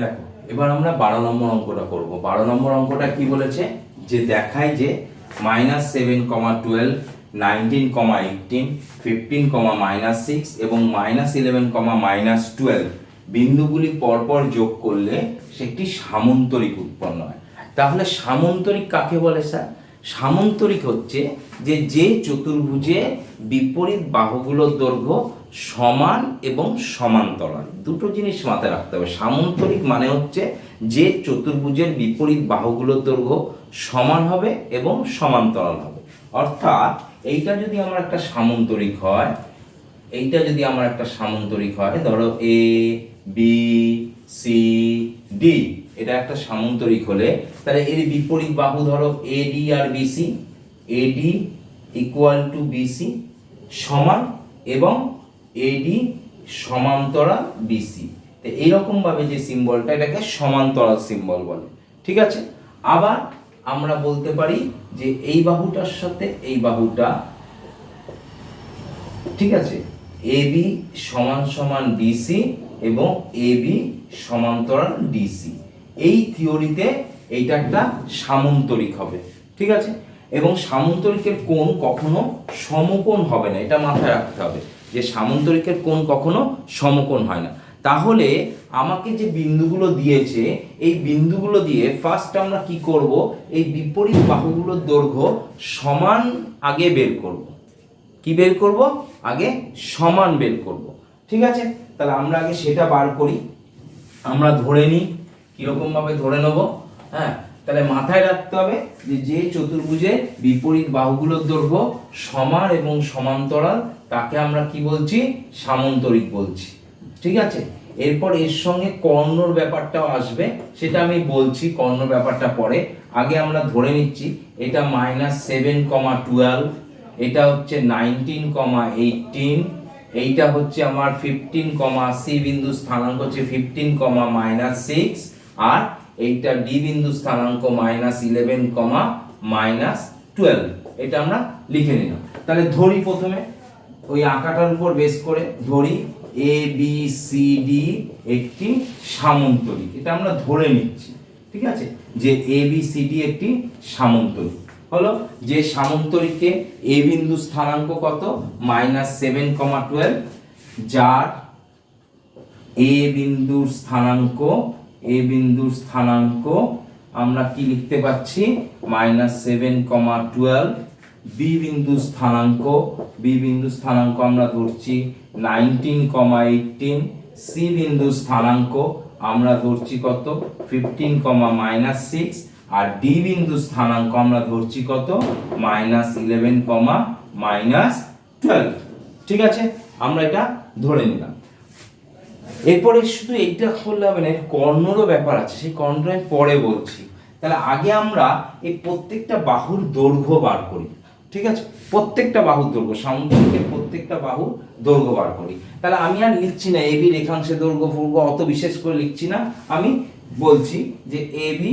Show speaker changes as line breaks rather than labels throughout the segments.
দেখো, এবার আমরা বারো নম্বর অঙ্কটা করব। বারো নম্বর অঙ্কটা কি বলেছে? যে দেখায় যে minus seven comma twelve nineteen comma eighteen fifteen comma minus six এবং minus eleven comma minus twelve বিন্দুগুলি পরপর যোগ করলে সে একটি সামন্তরিক উৎপন্ন হয়। তাহলে সামন্তরিক কাকে বলে স্যার? সামন্তরিক হচ্ছে যে যে চতুর্ভুজে বিপরীত বাহুগুলোর দৈর্ঘ্য সমান এবং সমান্তরাল। দুটো জিনিস মাথায় রাখতে হবে। সামন্তরিক মানে হচ্ছে যে চতুর্ভুজের বিপরীত বাহুগুলোর দৈর্ঘ্য সমান হবে এবং সমান্তরাল হবে। অর্থাৎ এইটা যদি আমার একটা সামন্তরিক হয়, এইটা যদি আমার একটা সামন্তরিক হয়, ধরো এ বি সি ডি এটা একটা সামন্তরিক হলে, তাহলে এর বিপরীত বাহু ধরো AD R BC AD equal to BC সমান এবং এডি সমান্তরাল বিসি তো এইরকম ভাবে যে সিম্বলটা এটাকে সমান্তরাল সিম্বল বলে। ঠিক আছে? আবার আমরা বলতে পারি যে এই বাহুটার সাথে এই বাহুটা, ঠিক আছে? এ বি সমান সমান ডিসি এবং এ বি সমান্তরাল ডিসি এই থিওরিতে এইটা একটা সামন্তরিক হবে। ঠিক আছে? এবং সামন্তরিকের কোণ কখনো সমকোণ হবে না, এটা মাথায় রাখতে হবে। যে সামন্তরিকের কোণ কখনো সমকোণ হয় না। তাহলে আমাকে যে বিন্দুগুলো দিয়েছে, এই বিন্দুগুলো দিয়ে ফার্স্ট আমরা কি করব? এই বিপরীত বাহুগুলোর দৈর্ঘ্য সমান আগে বের করব। কি বের করব? আগে সমান বের করব। ঠিক আছে? তাহলে আমরা আগে সেটা বার করি। আমরা ধরে নিই কীরকম ভাবে ধরে নেব? হ্যাঁ তাহলে মাথায় রাখতে হবে যে যে চতুর্ভুজে বিপরীত বাহুগুলোর দৈর্ঘ্য সমান এবং সমান্তরাল তাকে আমরা কি বলছি? সামন্তরিক বলছি। ঠিক আছে? এরপর এর সঙ্গে কর্ণর ব্যাপারটাও আসবে। সেটা আমি বলছি কর্ণ ব্যাপারটা পরে। আগে আমরা ধরে নিচ্ছি, এটা মাইনাস সেভেন কমা টুয়েলভ এটা হচ্ছে নাইনটিন কমা এইটিন এইটা হচ্ছে আমার ফিফটিন কমা সি বিন্দু স্থানাঙ্ক হচ্ছে ফিফটিন কমা মাইনাস সিক্স আর এইটা ডি বিন্দু স্থানাঙ্ক minus eleven comma minus twelve এটা আমরা লিখে নিলাম। তাহলে ধরি প্রথমে। ওই আঁকাটার উপর বেস করে ধরি এ বি সি ডি একটি সামন্তরিক। এটা আমরা ধরে নিচ্ছি, ঠিক আছে? যে এ বি সি ডি একটি সামন্তরিক। হলো যে সামন্তরিকে এ বিন্দু স্থানাঙ্ক কত? মাইনাস সেভেন কমা টুয়েলভ যার এ বিন্দুর স্থানাঙ্ক এ বিন্দুর স্থানাঙ্ক আমরা কি লিখতে পাচ্ছি? Minus seven comma twelve B বিন্দু স্থানাঙ্ক বি বিন্দু স্থানাঙ্ক আমরা ধরছি নাইনটিন কমা এইটিন সি বিন্দু স্থানাঙ্ক আমরা ধরছি কত? ফিফটিন কমা মাইনাস সিক্স, আর ডি বিন্দু স্থানাঙ্ক আমরা ধরছি কত? Minus eleven comma minus twelve. ঠিক আছে? আমরা এটা ধরে নিলাম। এরপরে শুধু এইটা করলে হবে না কর্ণরও ব্যাপার আছে, সেই কর্ণটা পরে বলছি। তাহলে আগে আমরা এই প্রত্যেকটা বাহুর দৈর্ঘ্য বার করি। ঠিক আছে? প্রত্যেকটা বাহুর দৈর্ঘ্য, সামুদ্রিকের প্রত্যেকটা বাহু দৈর্ঘ্য বার করি। তাহলে আমি আর লিখছি না এবি রেখাংশের দৈর্ঘ্য ফুর্ঘ অত বিশেষ করে লিখছি না। আমি বলছি যে এবি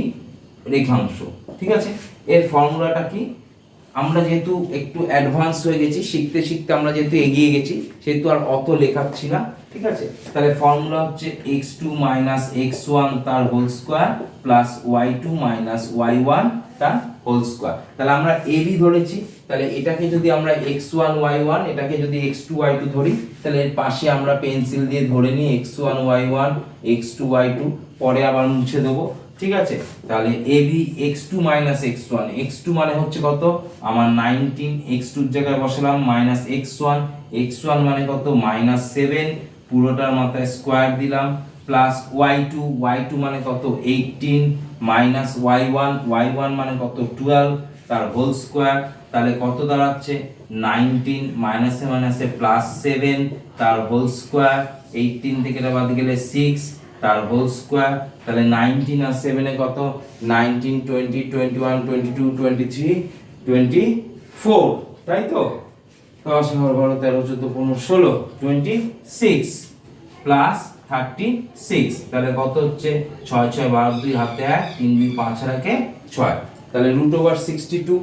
রেখাংশ, ঠিক আছে? এর ফর্মুলাটা কি? আমরা যেহেতু একটু অ্যাডভান্স হয়ে গেছি, শিখতে শিখতে আমরা যেহেতু এগিয়ে গেছি, সেহেতু আর অত লেখাচ্ছি না, ঠিক আছে? তাহলে ফর্মুলা হচ্ছে X two minus X one তার whole square plus Y two minus Y one তার হোল স্কোয়ার তাহলে আমরা এ বি ধরেছি। তাহলে এটাকে যদি আমরা এক্স ওয়ান ওয়াই ওয়ান এটাকে যদি এক্স টু ওয়াই টু ধরি, তাহলে এর পাশে আমরা পেন্সিল দিয়ে ধরে নিই X one Y one X two Y two পরে আবার মুছে দেবো। ঠিক আছে? তাহলে A B X two minus X one X two মানে হচ্ছে কত? আমার নাইনটিন এক্স টুর জায়গায় বসালাম minus X one X one মানে কত? মাইনাস সেভেন পুরোটার মাথায় স্কোয়ার দিলাম plus Y two Y two মানে কত? Eighteen minus Y one Y one মানে কত? টুয়েলভ তার হোল স্কোয়ার তাহলে কত দাঁড়াচ্ছে? নাইনটিন মাইনাসে মাইনাসে প্লাস সেভেন তার হোল স্কোয়ার এইটিন থেকে এটা বাদ গেলে সিক্স তার হোল স্কোয়ার তাহলে নাইনটিন আর সেভেনে কত? Nineteen twenty twenty one twenty two twenty three twenty four তাই তো? দশ এগারো বারো তেরো, চোদ্দ, পনেরো, ষোলো twenty six plus thirty six তাহলে কত হচ্ছে? ছয় ছয়, বারো, দুই, হাতে এক, তিন, দুই, পাঁচ রাখে ছয়। তাহলে রুট ওভার সিক্সটি টু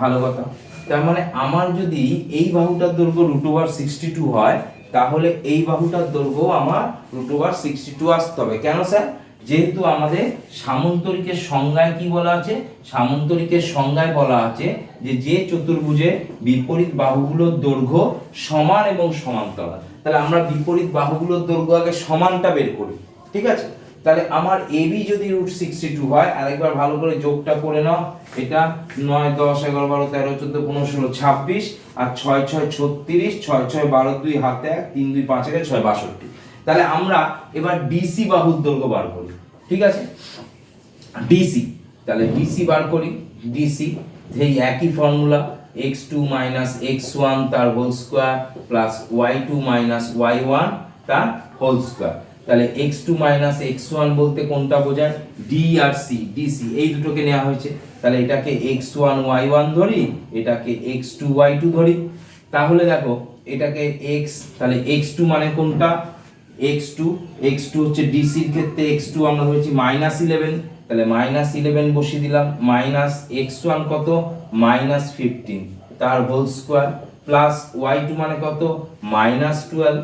ভালো কথা। তার মানে আমার যদি এই বাহুটার দৈর্ঘ্য রুট ওভার সিক্সটি টু হয়, তাহলে এই বাহুটার দৈর্ঘ্য আমার রুট ওভার সিক্সটি টু আসতে হবে। কেন স্যার? যেহেতু আমাদের সামন্তরিকের সংজ্ঞায় কি বলা আছে? সামন্তরিকের সংজ্ঞায় বলা আছে যে যে চতুর্ভুজে বিপরীত বাহুগুলোর দৈর্ঘ্য সমান এবং সমান্তরাল। তাহলে আমরা বিপরীত বাহুগুলোর দৈর্ঘ্য আগে সমানটা বের করি, ঠিক আছে? তাহলে আমার এবি যদি রুট সিক্সটি টু হয় আরেকবার ভালো করে যোগটা করে নাও, এটা নয়, দশ, এগারো, বারো, তেরো, চোদ্দ, পনেরো, ষোলো, ছাব্বিশ, আর ছয় ছয়, ছত্রিশ, ছয় ছয়, বারো, দুই, হাতে এক, তিন, দুই, পাঁচ, একে ছয়, বাষট্টি। তাহলে আমরা এবার ডিসি বাহুর দৈর্ঘ্য বার করি, ঠিক আছে? ডিসি তাহলে ডিসি বার করি ডিসি সেই একই formula X two minus X one তার whole square plus Y two minus Y one তার হোল স্কোয়ার তাহলে X two minus X one বলতে কোনটা বোঝায়? ডি আর সি ডিসি এই দুটোকে নেওয়া হয়েছে। তাহলে এটাকে এক্স ওয়ান ওয়াই ওয়ান ধরি, এটাকে এক্স টু ওয়াই টু ধরি। তাহলে দেখো, এটাকে এক্স তাহলে এক্স টু মানে কোনটা? এক্স টু এক্স টু হচ্ছে ডিসির ক্ষেত্রে এক্স টু আমরা ধরেছি মাইনাস ইলেভেন তাহলে মাইনাস ইলেভেন বসিয়ে দিলাম মাইনাস এক্স ওয়ান কত? মাইনাস ফিফটিন তার whole square plus Y two মানে কত? Minus twelve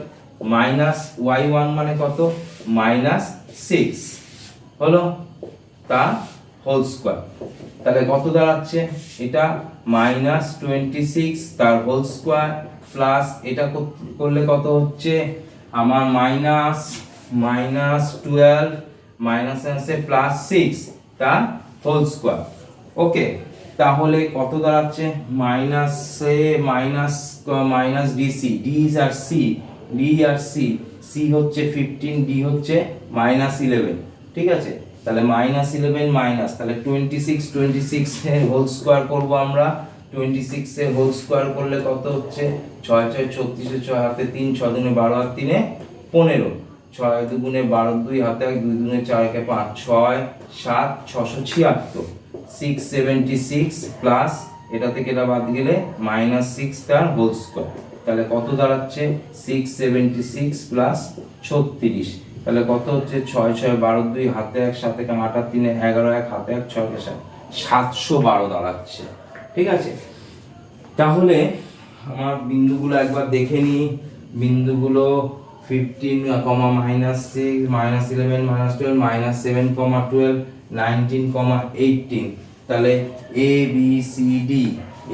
minus Y one মানে কত? মাইনাস সিক্স হলো তা হোল স্কোয়ার তাহলে কত দাঁড়াচ্ছে? এটা মাইনাস টোয়েন্টি সিক্স তার হোল স্কোয়ার প্লাস এটা করলে কত হচ্ছে? আমার মাইনাস মাইনাস টুয়েলভ মাইনাস আছে প্লাস সিক্স তার হোল স্কোয়ার ওকে তাহলে কত দাঁড়াচ্ছে? মাইনাসে মাইনাস মাইনাস ডিসি ডি আর সি ডি আর সি সি হচ্ছে ফিফটিন ডি হচ্ছে মাইনাস ইলেভেন ঠিক আছে? তাহলে মাইনাস ইলেভেন মাইনাস তাহলে twenty six twenty six whole square করব আমরা। টোয়েন্টি সিক্স হোল স্কোয়ার করলে কত হচ্ছে? ছয় ছয়, ছত্রিশে, ছয় হাতে তিন, ছয় দুনে বারো আর তিনে পনেরো। ছয় দুগুণে বারো দুই, হাতে এক দুই দুগুণে চার, একে পাঁচ, ছয়, সাত, ছশো ছিয়াত্তর। সিক্স সেভেন্টি সিক্স প্লাস এটা থেকে এটা বাদ গেলে মাইনাস সিক্স তার হোল স্কোয়ার তাহলে কত দাঁড়াচ্ছে? সিক্স সেভেন্টি সিক্স প্লাস ছত্রিশ। তাহলে কত হচ্ছে? ছয় ছয়, বারো, দুই, হাতে এক সাথে এক আট আর তিনে, এগারো, এক, হাতে এক, ছয় সাত। সাতশো বারো দাঁড়াচ্ছে। ঠিক আছে? তাহলে আমার বিন্দুগুলো একবার দেখে নিই। বিন্দুগুলো fifteen comma minus six minus eleven minus twelve minus seven comma twelve nineteen comma eighteen তাহলে A B C D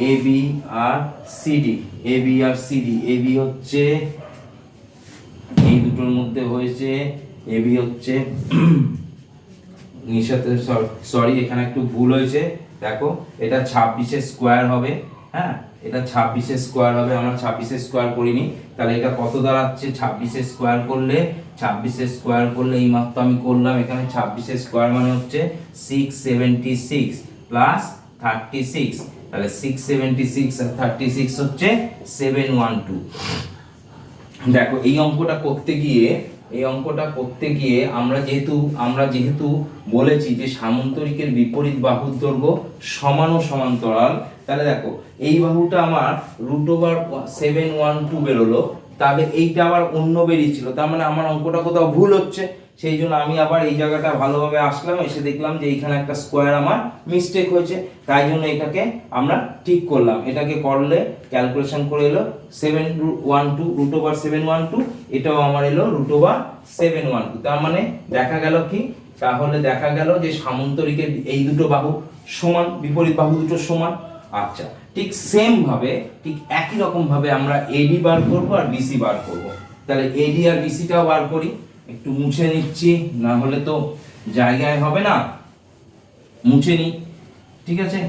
A B R C D A B আর সি ডি এ বি হচ্ছে এই দুটোর মধ্যে হয়েছে এ বি হচ্ছে নিশাতে sorry এখানে একটু ভুল হয়েছে। দেখো, এটা ছাব্বিশের স্কোয়ার হবে হ্যাঁ? এটা ছাব্বিশের স্কোয়ার হবে, আমরা ছাব্বিশের স্কোয়ার করিনি। তাহলে এটা কত দাঁড়াচ্ছে? ছাব্বিশের স্কোয়ার করলে ছাব্বিশের স্কোয়ার করলে এই মাত্র আমি করলাম। এখানে ছাব্বিশের স্কোয়ার মানে হচ্ছে six seventy six plus thirty six তাহলে সিক্স সেভেন্টি সিক্স আর থার্টি সিক্স হচ্ছে সেভেন ওয়ান টু দেখো, এই অঙ্কটা করতে গিয়ে, এই অঙ্কটা করতে গিয়ে আমরা যেহেতু আমরা যেহেতু বলেছি যে সামন্তরিকের বিপরীত বাহুর দৈর্ঘ্য সমান ও সমান্তরাল তাহলে দেখো, এই বাহুটা আমার root over seven one two বেরোলো, তাহলে এইটা আবার অন্য বেরিয়েছিল, তার মানে আমার অঙ্কটা কোথাও ভুল হচ্ছে, সেই জন্য আমি আবার এই জায়গাটা ভালোভাবে আসলাম, এসে দেখলাম যে এইখানে একটা স্কোয়ার আমার মিস্টেক হয়েছে, তাই জন্য এটাকে আমরা ঠিক করলাম, এটাকে করলে ক্যালকুলেশন করে এলো seven one two root over seven one two এটাও আমার এলো root over seven one two তার মানে দেখা গেল কি, তাহলে দেখা গেল যে সামন্তরিকের এই দুটো বাহু সমান, বিপরীত বাহু দুটো সমান আচ্ছা ঠিক সেম ভাবে, ঠিক একই রকম ভাবে আমরা এডি বার করব আর বিসি বার করব। তাহলে এডি আর বিসিটাও বার করি। একটু মুছে নিচ্ছি, না হলে তো জায়গায় হবে না। মুছে নিই, ঠিক আছে?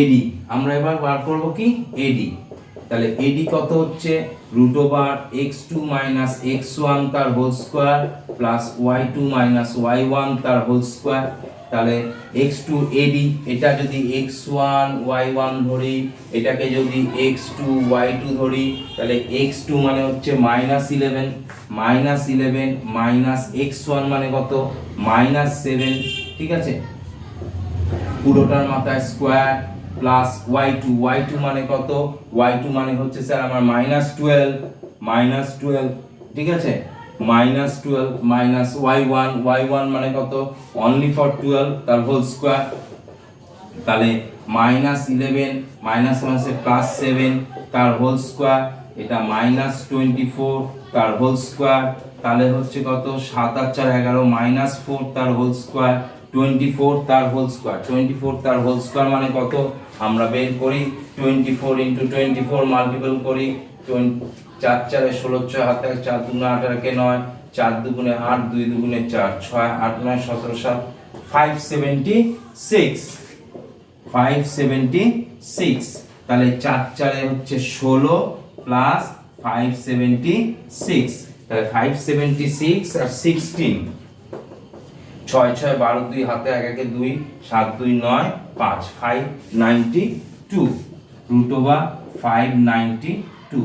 এডি আমরা এবার বার করব কি? এডি তাহলে এডি কত হচ্ছে? Root over X two minus X one তার whole square plus Y two minus Y one তার হোল স্কোয়ার তাহলে এক্স টু এডি এটা যদি এক্স ওয়ান ওয়াই ওয়ান ধরি, এটাকে যদি এক্স টু ওয়াই টু ধরি, তাহলে এক্স টু মানে হচ্ছে minus eleven minus eleven minus X one মানে কত? মাইনাস সেভেন ঠিক আছে? পুরোটার মাথায় square plus Y two Y two মানে কত? ওয়াই টু মানে হচ্ছে স্যার আমার মাইনাস টুয়েলভ মাইনাস টুয়েলভ ঠিক আছে? Minus twelve minus Y one Y one মানে কত? অনলি ফর টুয়েলভ তার হোল স্কোয়ার তাহলে মাইনাস ইলেভেন মাইনাস মাসে প্লাস সেভেন তার হোল স্কোয়ার এটা মাইনাস টোয়েন্টি ফোর তার হোল স্কোয়ার তাহলে হচ্ছে কত? সাত আর চার এগারো মাইনাস ফোর তার হোল স্কোয়ার টোয়েন্টি ফোর তার হোল স্কোয়ার টোয়েন্টি ফোর তার হোল স্কোয়ার মানে কত? আমরা বের করি twenty four into twenty four multiple করি চার চারে ষোলো, ছয় হাতে চার দুগুণে আঠারোকে নয়, চার দুগুণে আট, দুই দুগুণে চার, ছয়, আট, নয়, সতেরো, সাত five seventy six five seventy six তাহলে চার চারে হচ্ছে ষোলো প্লাস ফাইভ সেভেন্টি সিক্স তাহলে ফাইভ সেভেন্টি সিক্স আর সিক্সটিন ছয় ছয়, বারো, দুই, হাতে এক, একে দুই, সাত, দুই, নয়, পাঁচ five ninety two root over five ninety two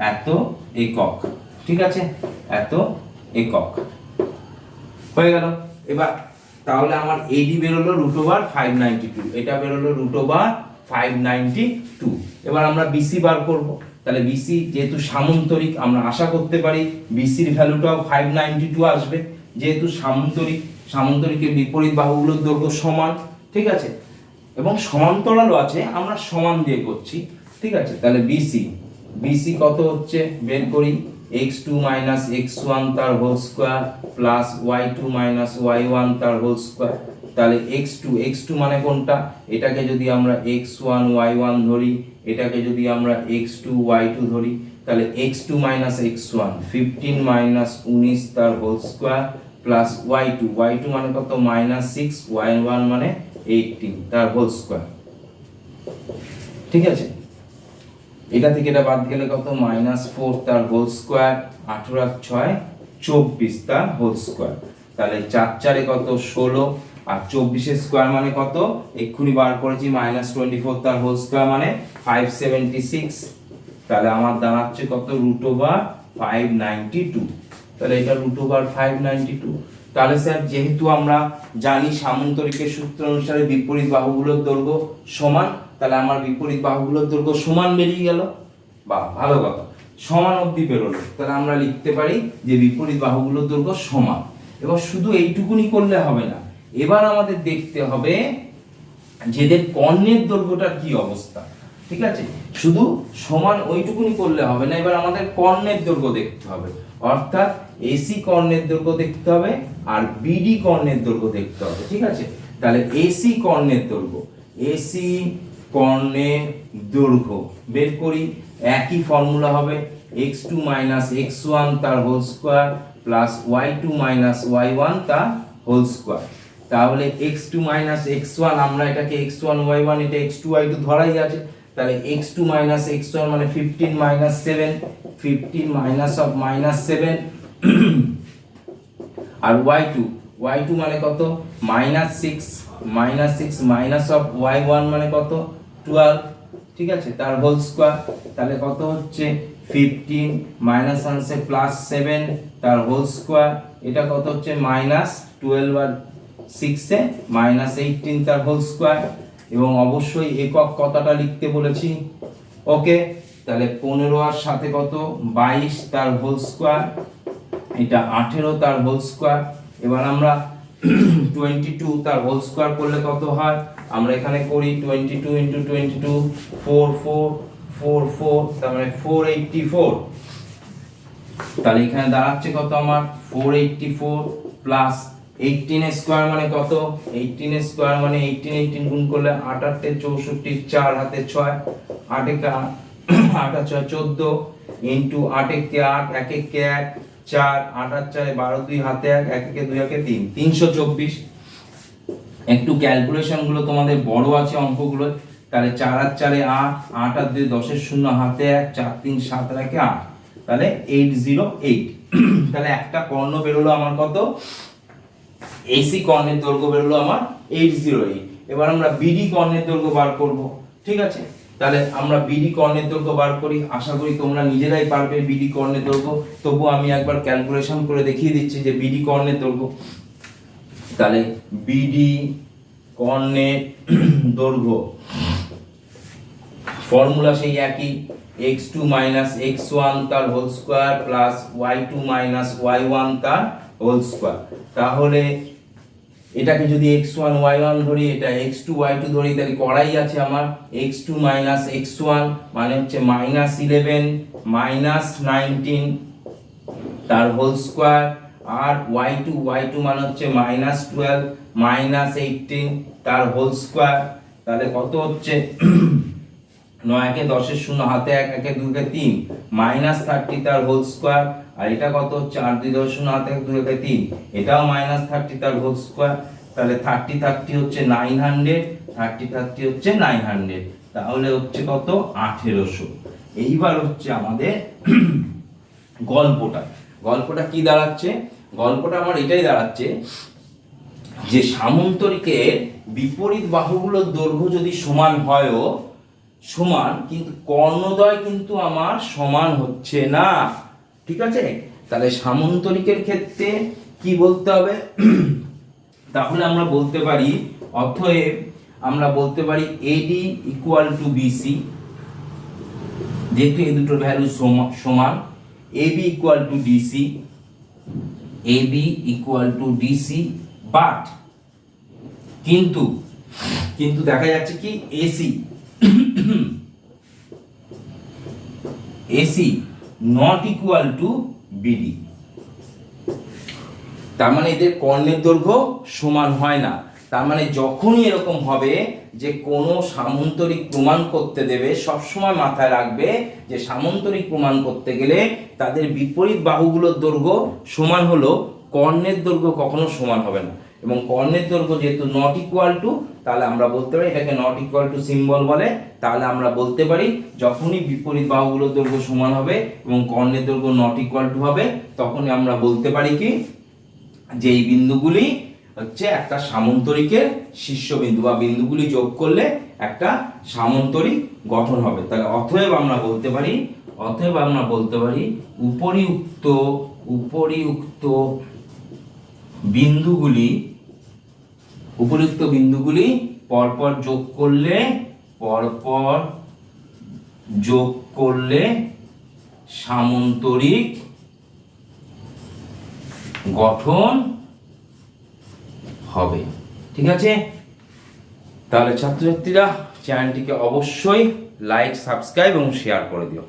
এত একক। ঠিক আছে? এত একক। হয়ে গেল। এবার তাহলে আমার এডি বেরোলো root over five ninety two এটা বেরোলো root over five ninety two এবার আমরা বিসি বার করব। তাহলে বিসি যেহেতু সামন্তরিক, আমরা আশা করতে পারি বিসির ভ্যালুটাও ফাইভ নাইনটি টু আসবে। যেহেতু সামন্তরিক, সামন্তরিকের বিপরীত বাহুগুলোর দৈর্ঘ্য সমান, ঠিক আছে? এবং সমান্তরালও আছে, আমরা সমান দিয়ে করছি। ঠিক আছে? তাহলে বিসি বিসি কত হচ্ছে? বের করি। X two minus X one তার whole square plus Y two minus তার হোল স্কোয়ার তাহলে এক্স টু এক্স টু মানে কোনটা? এটাকে যদি আমরা এক্স ওয়ান ওয়াই ওয়ান ধরি, এটাকে যদি আমরা এক্স টু ওয়াই টু ধরি, তাহলে X two minus X one fifteen minus উনিশ তার whole square plus Y two Y two মানে কত? মাইনাস সিক্স ওয়াই ওয়ান মানে এইটিন তার হোল স্কোয়ার ঠিক আছে? এটা থেকে এটা বাদ গেলে কত? মাইনাস ফোর তার হোল স্কোয়ার, আঠেরো আর ছয়, চব্বিশ তার হোল স্কোয়ার। তাহলে চার চারে কত? ষোলো। আর চব্বিশের স্কোয়ার মানে কত? এক্ষুনি বার করেছি, মাইনাস টোয়েন্টি ফোর তার হোল স্কোয়ার মানে ফাইভ সেভেন্টি সিক্স তাহলে আমার দাঁড়াচ্ছে কত? Root over five ninety two তাহলে এটা root over five ninety two তাহলে স্যার, যেহেতু আমরা জানি সামন্তরিকের সূত্র অনুসারে বিপরীত বাহুগুলোর দৈর্ঘ্য সমান তাহলে আমার বিপরীত বাহুগুলোর দৈর্ঘ্য সমান বেরিয়ে গেল। বা, ভালো কথা। সমান অবধি বেরোলো। তাহলে আমরা লিখতে পারি যে বিপরীত বাহুগুলোর দৈর্ঘ্য সমান। এবার শুধু এইটুকুনি করলে হবে না। এবার আমাদের দেখতে হবে যেদের কর্ণের দৈর্ঘ্যটার কি অবস্থা। ঠিক আছে? শুধু সমান ওইটুকুনি করলে হবে না। এবার আমাদের কর্ণের দৈর্ঘ্য দেখতে হবে। অর্থাৎ এসি কর্ণের দৈর্ঘ্য দেখতে হবে আর বিডি কর্ণের দৈর্ঘ্য দেখতে হবে। ঠিক আছে? তাহলে এসি কর্ণের দৈর্ঘ্য। এসি কর্ণের দৈর্ঘ্য। বের করি, একই ফর্মুলা হবে x two minus x one তার whole square plus y two minus y one তার হোল স্কোয়ার তাহলে x two minus x one আমরা এটাকে এক্স ওয়ান ওয়াই ওয়ান এটা এক্স টু ওয়াই টু ধরাই আছে। তাহলে x two minus x one মানে fifteen minus seven fifteen minus of minus seven R Y two Y two মানে কত? Minus six minus six minus of y one মানে কত? Twelve ঠিক আছে? তার হোল স্কোয়ার তাহলে কত হচ্ছে? ফিফটিন মাইনাস আনসে প্লাস সেভেন তার হোল স্কোয়ার এটা কত হচ্ছে? মাইনাস টুয়েলভ আর সিক্সে মাইনাস এইটিন তার হোল স্কোয়ার এবং অবশ্যই একক কতটা লিখতে বলেছি? ওকে তাহলে পনেরো আর সাথে কত? বাইশ, তার হোল স্কোয়ার এটা আঠেরো, তার হোল স্কোয়ার এবার আমরা টোয়েন্টি টু তার হোল স্কোয়ার করলে কত হয়? আমরা এখানে করি twenty two into twenty two four four four four তার মানে ফোর এইটটি ফোর তাহলে এখানে দাঁড়াচ্ছে কত আমার? Four eighty four plus eighteen square মানে কত? এইটিন স্কোয়ার মানে এইটিন এইটিন গুণ করলে আট আটে চৌষট্টি, চার হাতে ছয়, আট একে আট আর ছয় চোদ্দ ইন্টু আট একে আট, এক একে এক, চার, আট আর চারে বারো দুই হাতে এক একে দুই একে তিন। তিনশো চব্বিশ। একটু ক্যালকুলেশনগুলো তোমাদের বড় আছে অঙ্কগুলো, তাহলে চার আর চারে আট আট আর দুই দশের শূন্য হাতে এক, চার তিন সাত একে আট, তাহলে এইট জিরো এইট তাহলে একটা কর্ণ বেরোলো আমার কত? এসি কর্ণের দৈর্ঘ্য বেরোলো আমার এইট জিরো এইট এবার আমরা বিডি কর্ণের দৈর্ঘ্য বার করব, ঠিক আছে? তাহলে আমরা বিডি কর্ণের দৈর্ঘ্য বার করি, আশা করি তোমরা নিজেরাই পারবে বিডি কর্ণের দৈর্ঘ্য। তবু আমি একবার ক্যালকুলেশন করে দেখিয়ে দিচ্ছি যে বিডি কর্ণের দৈর্ঘ্য। তাহলে বিডি কর্ণের দৈর্ঘ্য। ফর্মুলা সেই একই x two minus x one তার whole square plus y two minus y one তার হোল স্কোয়ার তাহলে এটাকে যদি এক্স ওয়ান ওয়াই ওয়ান ধরি, এটা এক্স টু ওয়াই টু ধরি, তাহলে করাই আছে আমার x two minus x one মানে হচ্ছে মাইনাস ইলেভেন মাইনাস নাইনটিন তার হোল স্কোয়ার আর ওয়াই টু ওয়াই টু মানে হচ্ছে মাইনাস টুয়েলভ মাইনাস এইটিন তার হোল স্কোয়ার তাহলে কত হচ্ছে? নয় একে দশের শূন্য, হাতে এক, একে দুকে তিন। মাইনাস থার্টি তার হোল স্কোয়ার আর এটা কত হচ্ছে? আট দুই দশ শূন্য, হাতে এক দুই একে তিন। এটাও মাইনাস থার্টি তার হোল স্কোয়ার তাহলে থার্টি থার্টি হচ্ছে নাইন হান্ড্রেড থার্টি থার্টি হচ্ছে নাইন হান্ড্রেড তাহলে হচ্ছে কত? আঠেরোশো। এইবার হচ্ছে আমাদের গল্পটা। গল্পটা কি দাঁড়াচ্ছে? গল্পটা আমার এটাই দাঁড়াচ্ছে যে সামন্তরিকের বিপরীত বাহুগুলোর দৈর্ঘ্য যদি সমান হয়ও, সমান, কিন্তু কর্ণদ্বয় কিন্তু আমার সমান হচ্ছে না। ঠিক আছে? তাহলে সামন্তরিকের ক্ষেত্রে কি বলতে হবে? তাহলে আমরা বলতে পারি, অতএব আমরা বলতে পারি এডি ইকুয়াল টু বিসি যেহেতু এই দুটোর ভ্যালু সমান AB equal to DC AB equal to DC but কিন্তু কিন্তু দেখা যাচ্ছে কি AC AC not equal to BD তার মানে এদের কর্ণের দৈর্ঘ্য সমান হয় না। তার মানে যখনই এরকম হবে যে কোনো সামন্তরিক প্রমাণ করতে দেবে, সবসময় মাথায় রাখবে যে সামন্তরিক প্রমাণ করতে গেলে তাদের বিপরীত বাহুগুলোর দৈর্ঘ্য সমান হলো কর্ণের দৈর্ঘ্য কখনো সমান হবে না। এবং কর্ণের দৈর্ঘ্য যেহেতু নট ইকুয়াল টু তাহলে আমরা বলতে পারি এটাকে নট ইকুয়াল টু সিম্বল বলে। তাহলে আমরা বলতে পারি যখনই বিপরীত বাহুগুলোর দৈর্ঘ্য সমান হবে এবং কর্ণের দৈর্ঘ্য নট ইকুয়াল টু হবে, তখনই আমরা বলতে পারি কি? যে এই বিন্দুগুলি হচ্ছে একটা সামন্তরিকের শীর্ষবিন্দু বা বিন্দুগুলি যোগ করলে একটা সামন্তরিক গঠন হবে। তাহলে অতএব আমরা বলতে পারি, অতএব আমরা বলতে পারি উপরিউক্ত উপরিউক্ত বিন্দুগুলি উপরিউক্ত বিন্দুগুলি পরপর যোগ করলে, পরপর যোগ করলে সামন্তরিক গঠন হবে। ঠিক আছে? তাহলে ছাত্রছাত্রীরা চ্যানেলটিকে অবশ্যই লাইক সাবস্ক্রাইব এবং শেয়ার করে দিও।